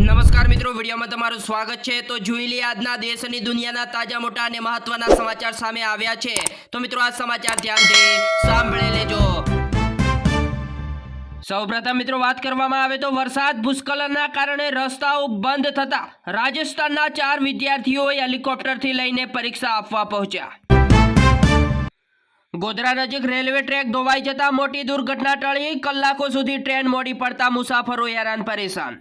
નમસ્કાર મિત્રો, વિડીયોમાં તમારું સ્વાગત છે. તો જોઈ લઈએ આજના દેશ અને દુનિયાના તાજા મોટા અને મહત્વના સમાચાર સામે આવ્યા છે. તો મિત્રો, આ સમાચાર ધ્યાનથી સાંભળી લેજો. સૌપ્રથમ મિત્રો, વાત કરવામાં આવે તો વરસાદ ભૂસ્ખલનના કારણે રસ્તાઓ બંધ થતા રાજસ્થાનના ચાર વિદ્યાર્થીઓ હેલિકોપ્ટરથી લઈને પરીક્ષા આપવા પહોંચ્યા. ગોધરા નજીક રેલવે ટ્રેક ધોવાઈ જતા મોટી દુર્ઘટના ટળી. કલાકો સુધી ટ્રેન મોડી પડતા મુસાફરો હેરાન પરેશાન.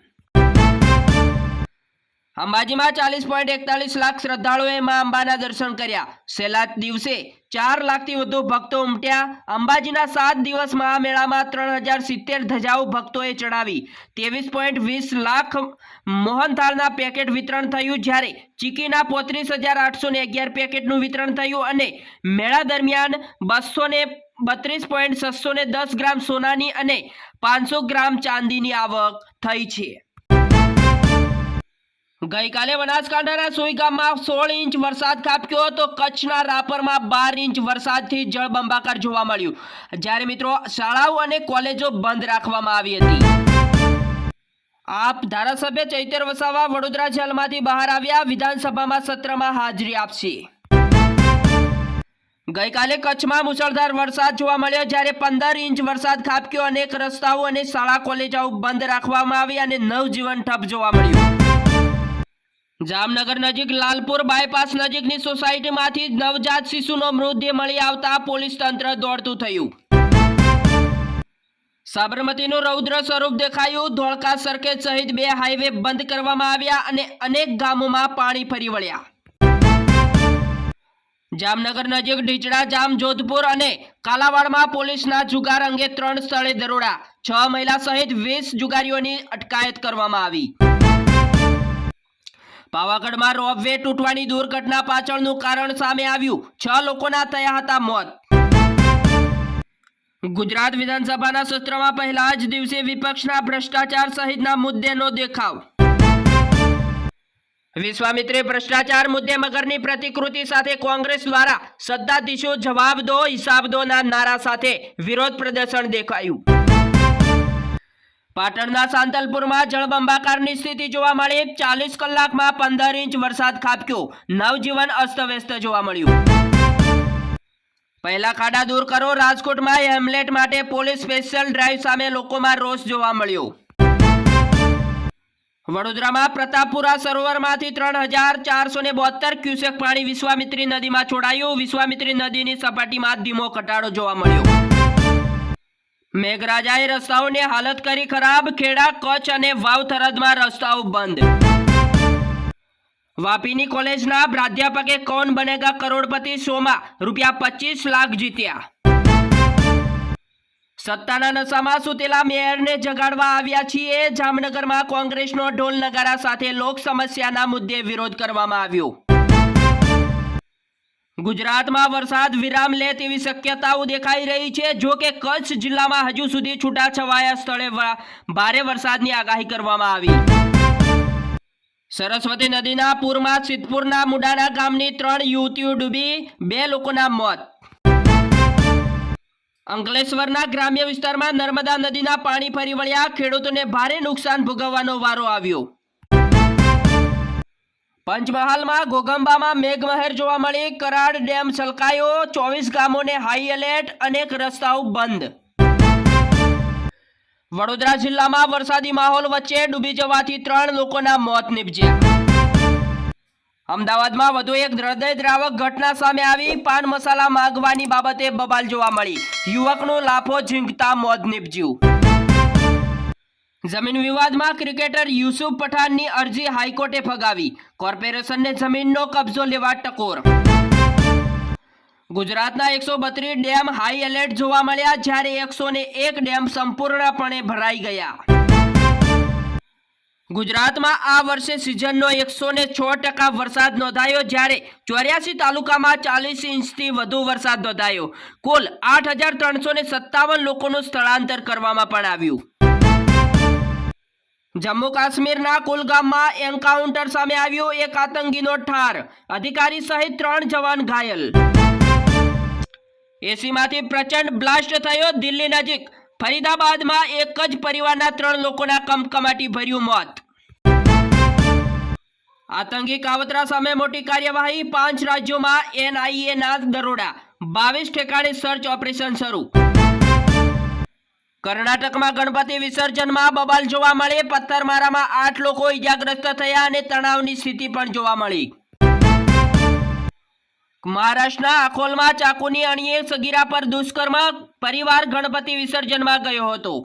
અંબાજીમાં ચાલીસ પોઈન્ટ એકતાલીસ લાખ શ્રદ્ધાળુઓએ મા અંબાના દર્શન કર્યા. છેલ્લા દિવસે ચાર લાખથી વધુ ભક્તો ઉમટ્યા. અંબાજીના સાત દિવસ મહામેળામાં ત્રણ હજાર સિત્તેર ધજાઓ ભક્તોએ ચડાવી. ત્રેવીસ પોઈન્ટ વીસ લાખ મોહનથાળના પેકેટ વિતરણ થયું જ્યારે ચીકીના પોત્રીસ હજાર આઠસો ને અગિયાર પેકેટનું વિતરણ થયું અને મેળા દરમિયાન બસો ને બત્રીસ પોઈન્ટ છસો ને દસ ગ્રામ સોનાની અને પાંચસો ગ્રામ ચાંદીની આવક થઈ છે. ગઈકાલે બનાસકાંઠાના સોઈ સોળ ઇંચ વરસાદ ખાબક્યો તો કચ્છના રાપરમાં બાર ઇંચ વરસાદથી જળબંબાકાર જોવા મળ્યું. જ્યારે મિત્રો શાળાઓ અને કોલેજો બંધ રાખવામાં આવી હતી. આપ ધારાસભ્ય ચૈતર વસાવા વડોદરા જેલમાંથી બહાર આવ્યા. વિધાનસભામાં સત્રમાં હાજરી આપશે. ગઈકાલે કચ્છમાં મુશળધાર વરસાદ જોવા મળ્યો. જ્યારે પંદર ઇંચ વરસાદ ખાબક્યો. અનેક રસ્તાઓ અને શાળા કોલેજો બંધ રાખવામાં આવી અને નવજીવન ઠપ જોવા મળ્યું. જામનગર નજીક લાલપુર બાયપાસ નજીકની સોસાયટીમાંથી નવજાત શિશુનો મૃતદેહ મળી આવતા પોલીસ તંત્ર દોડતું થયું. સાબરમતીનું રૌદ્ર સ્વરૂપ દેખાયું. ધોળકા સર્કિટ સહિત બે હાઈવે બંધ કરવામાં આવ્યા અને અનેક ગામોમાં પાણી ફરી વળ્યા. જામનગર નજીક ઢીચડા જામ, જોધપુર અને કાલાવાડમાં પોલીસના જુગાર અંગે ત્રણ સ્થળે દરોડા. છ મહિલા સહિત વીસ જુગારીઓની અટકાયત કરવામાં આવી. પાવાગઢમાં રોપવે તૂટવાની દુર્ઘટના પાછળનું કારણ સામે આવ્યું. છ લોકોના થયા હતા મોત. ગુજરાત વિધાનસભાના સત્રમાં પહેલા જ દિવસે વિપક્ષના ભ્રષ્ટાચાર સહિતના મુદ્દેનો દેખાવ. વિશ્વામિત્રે ભ્રષ્ટાચાર મુદ્દે મગરની પ્રતિકૃતિ સાથે કોંગ્રેસ દ્વારા સત્તાધીશો જવાબ દો હિસાબ દો ના નારા સાથે વિરોધ પ્રદર્શન દેખાયું. પાટણના સાંતલપુરમાં જળબંબાકારની સ્થિતિ જોવા મળી. ચાલીસ કલાકમાં પંદર ઇંચ વરસાદ ખાબક્યો. નવજીવન અસ્તવ્યસ્ત જોવા મળ્યું. પહેલા ખાડા દૂર કરો. રાજકોટમાં હેમલેટ માટે પોલીસ સ્પેશિયલ ડ્રાઈવ સામે લોકોમાં રોષ જોવા મળ્યો. વડોદરામાં પ્રતાપપુરા સરોવરમાંથી ત્રણ હજાર ચારસો ને બોતેર ક્યુસેક પાણી વિશ્વામિત્રી નદીમાં છોડાયું. વિશ્વામિત્રી નદીની સપાટીમાં ધીમો ઘટાડો જોવા મળ્યો. મેઘરાજાએ રસ્તાઓની હાલત કરી ખરાબ, ખેડા, કચ્છ અને વાવથરદમાં રસ્તાઓ બંધ. વાપીની કોલેજના પ્રાધ્યાપકે કોણ બનેગા કરોડપતિ શોમાં રૂપિયા પચીસ લાખ જીત્યા. સત્તાના નશામાં સૂતેલા મેયરને જગાડવા આવ્યા છીએ. જામનગરમાં કોંગ્રેસનો ઢોલ નગારા સાથે લોક સમસ્યાના મુદ્દે વિરોધ કરવામાં આવ્યો. ગુજરાતમાં વરસાદ વિરામ લે તેવી શક્યતાઓ દેખાઈ રહી છે. જો કે કચ્છ જિલ્લામાં હજુ સુધી છૂટાછવાયા સ્થળે ભારે વરસાદની આગાહી કરવામાં આવી. સરસ્વતી નદીના પૂરમાં સિદ્ધપુરના મુડાના ગામની ત્રણ યુવતીઓ ડૂબી, બે લોકોના મોત. અંકલેશ્વરના ગ્રામ્ય વિસ્તારમાં નર્મદા નદીના પાણી ફરી વળ્યા. ખેડૂતોને ભારે નુકસાન ભોગવવાનો વારો આવ્યો. પંચમહાલમાં ઘોગંબામાં મેઘમહેર જોવા મળી. કરાડ ડેમ છલકાયો. ચોવીસ ગામોને હાઈ એલર્ટ અનેક રસ્તાઓ બંધ. વડોદરા જિલ્લામાં વરસાદી માહોલ વચ્ચે ડૂબી જવાથી ત્રણ લોકોના મોત નીપજ્યા. અમદાવાદમાં વધુ એક હૃદયદ્રાવક ઘટના સામે આવી. પાન મસાલા માંગવાની બાબતે બબાલ જોવા મળી. યુવકનું લાફો ઝીંકતા મોત નીપજ્યું. જમીન વિવાદમાં ક્રિકેટર યુસુફ પઠાણની અરજી હાઈકોર્ટે ફગાવી. કોર્પોરેશનને જમીનનો કબજો લેવા ટકોર. ગુજરાતના એકસો બત્રીસ ડેમ હાઈ એલર્ટ જોવા મળ્યા જ્યારે એકસો એક ડેમ સંપૂર્ણપણે ભરાઈ ગયા. ગુજરાતમાં આ વર્ષે સિઝનનો એકસો ને છ ટકા વરસાદ નોંધાયો જ્યારે ચોર્યાસી તાલુકામાં ચાલીસ ઇંચથી વધુ વરસાદ નોંધાયો. કુલ આઠ હજાર ત્રણસો ને સત્તાવન લોકોનું સ્થળાંતર કરવામાં પણ આવ્યું. જમ્મુ કાશ્મીરના કુલગામમાં એન્કાઉન્ટર સામે આવ્યો એક આતંકીનો ઠાર. અધિકારી સહિત ત્રણ જવાન ઘાયલ. એસીમાંથી પ્રચંડ બ્લાસ્ટ થયો દિલ્હી નજીક. ફરીદાબાદમાં એક જ પરિવારના ત્રણ લોકોના કમકમાટી ભર્યું મોત. આતંકી કાવતરા સામે મોટી કાર્યવાહી પાંચ રાજ્યોમાં એનઆઈએ ના દરોડા. બાવીસ ઠેકાણે સર્ચ ઓપરેશન શરૂ. કર્ણાટકમાં ગણપતિ વિસર્જનમાં બબાલ જોવા મળી, પથ્થરમારામાં આઠ લોકો ઈજાગ્રસ્ત થયા અને તણાવની સ્થિતિ પણ જોવા મળી. મહારાષ્ટ્રના આખોલમાં ચાકુની અણીએ સગીરા પર દુષ્કર્મ, પરિવાર ગણપતિ વિસર્જનમાં ગયો હતો.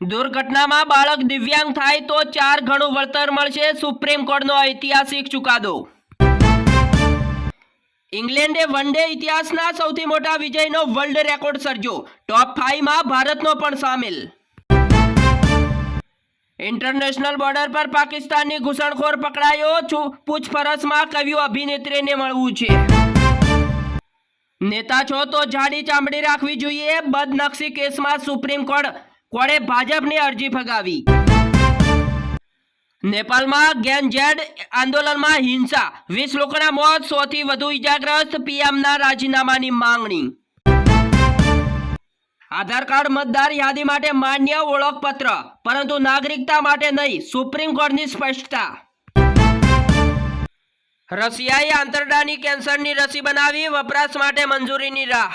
દુર્ઘટનામાં બાળક દિવ્યાંગ થાય તો ચાર ગણું વળતર મળશે, સુપ્રીમ કોર્ટનો ઐતિહાસિક ચુકાદો. ઇંગ્લેન્ડે વન ડે ઇતિહાસના સૌથી મોટા વિજયનો વર્લ્ડ રેકોર્ડ સર્જ્યો. ટોપ ફાઈવમાં ભારતનો પણ સામેલ. ઇન્ટરનેશનલ બોર્ડર પર પાકિસ્તાનની ઘૂસણખોર પકડાયો પૂછપરછમાં કહ્યું અભિનેત્રીને મળવું છે. નેતા છો તો જાડી ચામડી રાખવી જોઈએ. બદનક્ષી કેસમાં સુપ્રીમ કોર્ટ, કોર્ટે ભાજપની અરજી ફગાવી. નેપાળમાં ગેનજેડ આંદોલનમાં હિંસા. વીસ લોકોના મોત, સોથી વધુ ઇજાગ્રસ્ત પીએમના રાજીનામાની માંગણી. આધાર કાર્ડ મતદાર યાદી માટે માન્ય ઓળખપત્ર, પરંતુ નાગરિકતા માટે નહીં, સુપ્રીમ કોર્ટની સ્પષ્ટતા. રશિયાએ આંતરડાની કેન્સરની રસી બનાવી, વપરાશ માટે મંજૂરીની રાહ.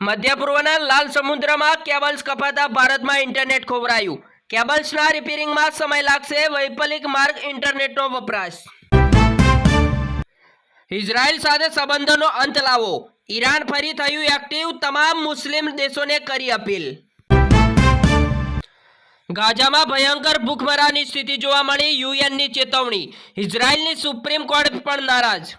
મધ્ય પૂર્વના લાલ સમુદ્રમાં કેબલ્સ કપાતા ભારતમાં ઇન્ટરનેટ ખોવરાયું. કેબલ્સના રિપેરિંગમાં સમય લાગશે વૈપલિક માર્ગ ઇન્ટરનેટનો વપરાશ. ઇઝરાયલ સાથે સંબંધોનો અંત લાવો. ઈરાન ફરી થયું એક્ટિવ તમામ મુસ્લિમ દેશોને કરી અપીલ. ગાઝામાં ભયંકર ભૂખમરાની સ્થિતિ જોવા મળી યુએનની ચેતવણી. ઇઝરાયલની સુપ્રીમ કોર્ટ પણ નારાજ.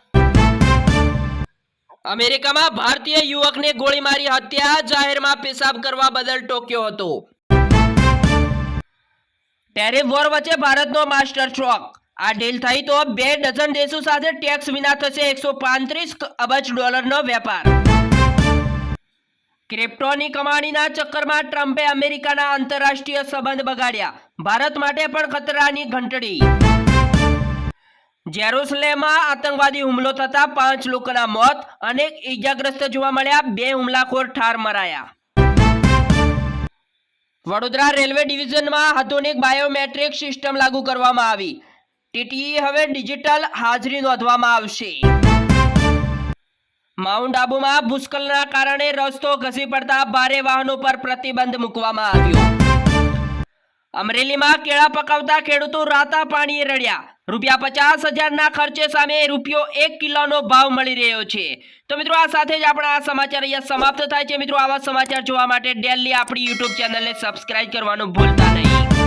અમેરિકામાં ભારતીય યુવકને ગોળી મારી હત્યા, જાહેરમાં પેશાબ કરવા બદલ ટોક્યો હતો. ટેરિફ વોર વચ્ચે ભારતનો માસ્ટર સ્ટ્રોક આ ડીલ થઈ તો બે ડઝન દેશો સાથે ટેક્સ વિના થશે એકસો પાંત્રીસ અબજ ડોલરનો વેપાર. ક્રિપ્ટોની કમાણીના ચક્કરમાં ટ્રમ્પે અમેરિકાના આંતરરાષ્ટ્રીય સંબંધ બગાડ્યા. ભારત માટે પણ ખતરાની ઘંટડી. જેરુસલેમમાં આતંકવાદી હુમલો થતા પાંચ લોકોના મોત અનેક ઈજાગ્રસ્ત જોવા મળ્યા. બે હુમલાખોર ઠાર મરાયા. વડોદરા રેલવે ડિવિઝનમાં આધુનિક બાયોમેટ્રિક સિસ્ટમ લાગુ કરવામાં આવી. ટીટીઈ હવે ડિજિટલ હાજરી નોંધવામાં આવશે. માઉન્ટ આબુમાં ભૂસ્ખલનના કારણે રસ્તો ઘસી પડતા ભારે વાહનો પર પ્રતિબંધ મૂકવામાં આવ્યો. અમરેલીમાં કેળા પકાવતા ખેડૂતો રાતા પાણીએ રડ્યા. રૂપિયા પચાસ હજારના ખર્ચે સામે રૂપિયો એક કિલોનો ભાવ મળી રહ્યો છે. તો મિત્રો આ સાથે જ આપણા આ સમાચાર અહીંયા સમાપ્ત થાય છે. મિત્રો આવા સમાચાર જોવા માટે ડેલી આપણી યુટ્યુબ ચેનલને સબસ્ક્રાઇબ કરવાનું ભૂલતા નહીં.